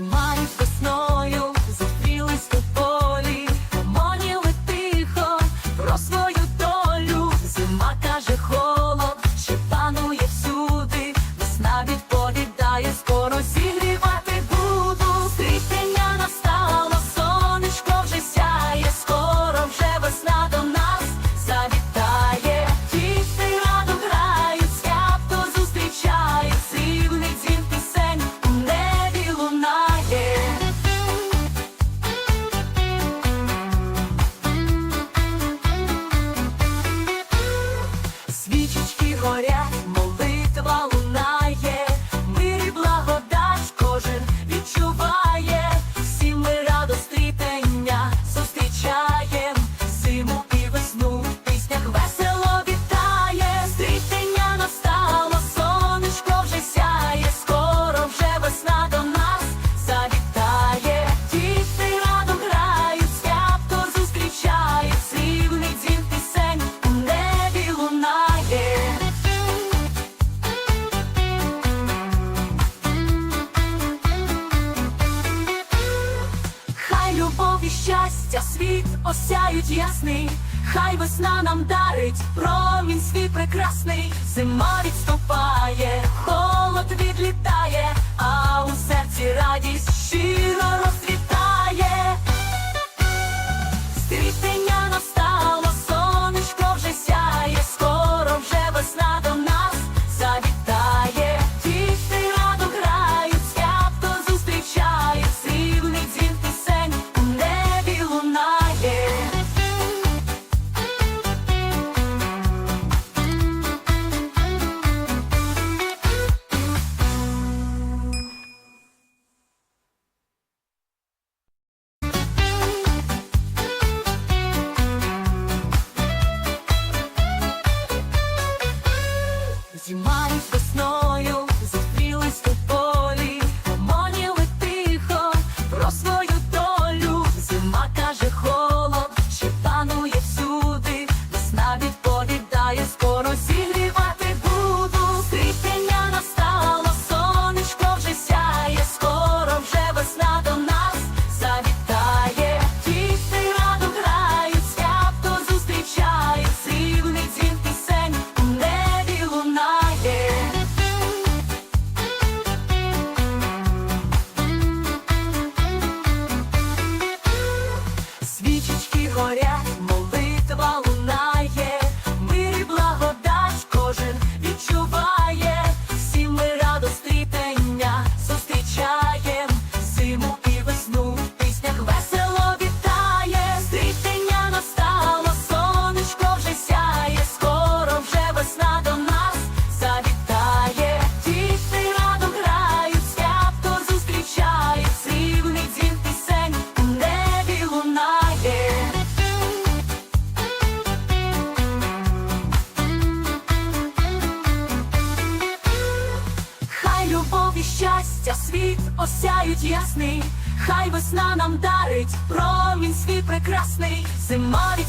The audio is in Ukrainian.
Maximize. щастя, світ осяють ясний, хай весна нам дарить, промінь свій прекрасний, зима відступає, холод відлітає. Corea. щастя, світ осяють ясний, хай весна нам дарить, промінь світ прекрасний, зима від